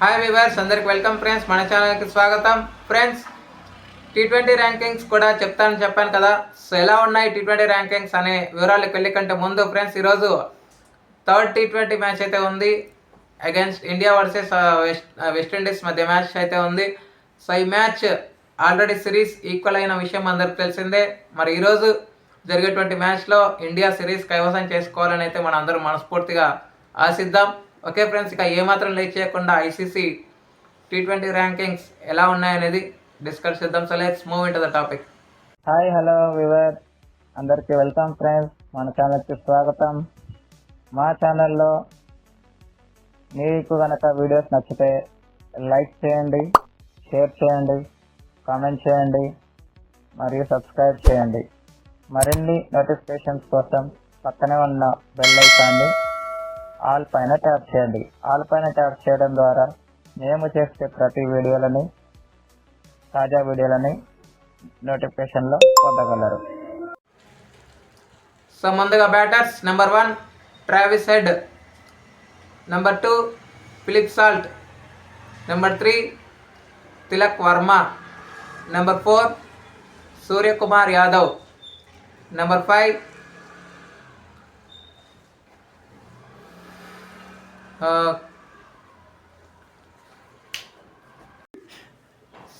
Hi viewers అందరికి welcome friends మన ఛానల్కి స్వాగతం. ఫ్రెండ్స్ టీ ట్వంటీ ర్యాంకింగ్స్ కూడా చెప్తానని చెప్పాను కదా. సో ఎలా ఉన్నాయి టీ ట్వంటీ ర్యాంకింగ్స్ అనే వివరాలకు వెళ్ళి కంటే ముందు ఫ్రెండ్స్ ఈరోజు థర్డ్ టీ ట్వంటీ మ్యాచ్ అయితే ఉంది. Against India versus west West Indies మధ్య మ్యాచ్ అయితే ఉంది. సో ఈ మ్యాచ్ ఆల్రెడీ సిరీస్ ఈక్వల్ అయిన విషయం అందరికి తెలిసిందే. మరి ఈరోజు జరిగేటువంటి మ్యాచ్లో ఇండియా సిరీస్ కైవసం చేసుకోవాలని అయితే మనం అందరూ మనస్ఫూర్తిగా ఆశిద్దాం. ఓకే ఫ్రెండ్స్ ఇక ఏమాత్రం లేట్ చేయకుండా ఐసీసీ టీ ట్వంటీ ర్యాంకింగ్స్ ఎలా ఉన్నాయనేది డిస్కస్ చేద్దాం. So let's move in to the topic hi hello viewer అందరికీ వెల్కమ్ ఫ్రెండ్స్. మన ఛానల్కి స్వాగతం. మా ఛానల్లో మీకు కనుక వీడియోస్ నచ్చితే లైక్ చేయండి షేర్ చేయండి కామెంట్ చేయండి మరియు సబ్స్క్రైబ్ చేయండి. మరిన్ని నోటిఫికేషన్స్ కోసం పక్కనే ఉన్న బెల్ ఐకాన్ని ఆల్ పైన ట్యాప్ చేయండి. ఆల్ పైన ట్యాప్ చేయడం ద్వారా మేము చేసే ప్రతి వీడియోలని తాజా వీడియోలని నోటిఫికేషన్లో పొందగలరు. సో ముందుగా batters number one Travis Head number two Phil Salt number three Tilak Varma number four Suryakumar Yadav number five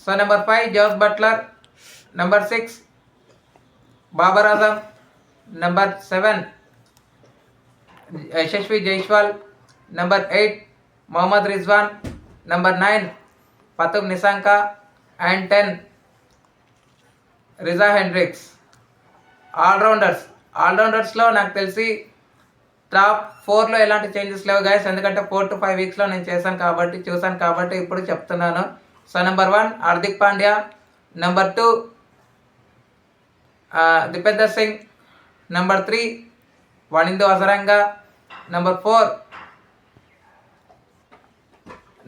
so number five Jos Buttler. Number six Babar Azam number seven Yashasvi Jaiswal. Number eight Mohammad Rizwan. Number nine Pathum Nissanka. And ten Reeza Hendricks. All rounders. ఆల్రౌండర్స్లో నాకు తెలిసి top ఫోర్లో ఎలాంటి changes లేవు guys ఎందుకంటే four to five వీక్స్లో నేను చేశాను కాబట్టి చూశాను కాబట్టి ఇప్పుడు చెప్తున్నాను. So number one Hardik Pandya. Number two Dipendra Singh. Number three Wanindu Hasaranga. Number four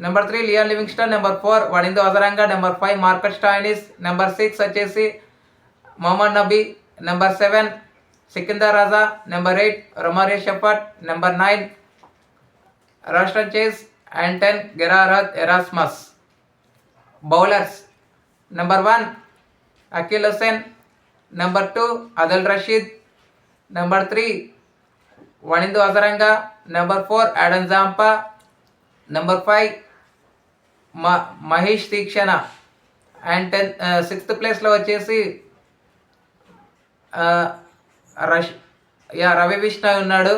number three Liam Livingstone number four Wanindu Hasaranga. Number five Marcus Stoinis number six వచ్చేసి Mohammad Nabi. Number seven Sikandar Raza number eight Romario Shepherd number nine Roston Chase and ten Gerhard Erasmus. Bowlers number one Akeal Hosein number two Adil Rashid number three Wanindu Hasaranga number four Adam Zampa number five మ Maheesh Theekshana. And tenth sixth ప్లేస్లో వచ్చేసి rush yeah Ravi Vishnu ఉన్నాడు.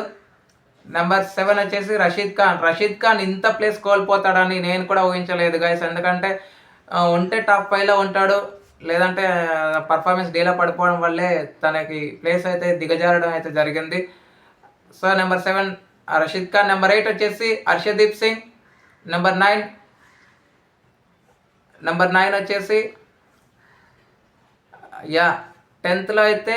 Number seven వచ్చేసి రషీద్ ఖాన్. రషీద్ ఖాన్ ఇంత place కోల్పోతాడని నేను కూడా ఊహించలేదు guys ఎందుకంటే ఉంటే టాప్ ఫైవ్లో ఉంటాడు. లేదంటే పర్ఫార్మెన్స్ డీలా పడిపోవడం వల్లే తనకి ప్లేస్ అయితే దిగజారడం అయితే జరిగింది. So number seven Rashid Khan. Number eight వచ్చేసి Harshdeep Singh. Number nine number nine వచ్చేసి యా టెన్త్లో అయితే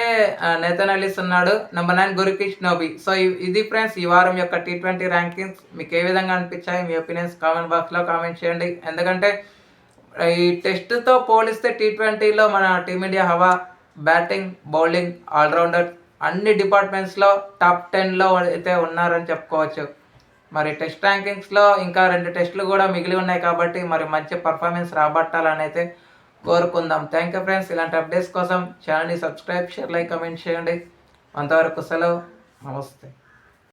నేతన్ అలీస్ ఉన్నాడు. నెంబర్ నైన్ గురుకిష్ నోబీ. సో ఇది ఫ్రెండ్స్ ఈ వారం యొక్క టీ ట్వంటీ ర్యాంకింగ్స్ మీకు ఏ విధంగా అనిపించాయి? మీ ఒపీనియన్స్ కామెంట్ బాక్స్లో కామెంట్ చేయండి. ఎందుకంటే ఈ టెస్ట్తో పోలిస్తే టీ ట్వంటీలో మన టీమిండియా హవా బ్యాటింగ్ బౌలింగ్ ఆల్రౌండర్ అన్ని డిపార్ట్మెంట్స్లో టాప్ టెన్లో అయితే ఉన్నారని చెప్పుకోవచ్చు. మరి టెస్ట్ ర్యాంకింగ్స్లో ఇంకా రెండు టెస్టులు కూడా మిగిలి ఉన్నాయి కాబట్టి మరి మంచి పర్ఫార్మెన్స్ రాబట్టాలని అయితే కోరుకుందాం. థ్యాంక్ యూ ఫ్రెండ్స్ ఇలాంటి అప్డేట్స్ కోసం ఛానల్ని సబ్స్క్రైబ్ షేర్ లైక్ కమెంట్ చేయండి. అంతవరకు సెలవు. నమస్తే.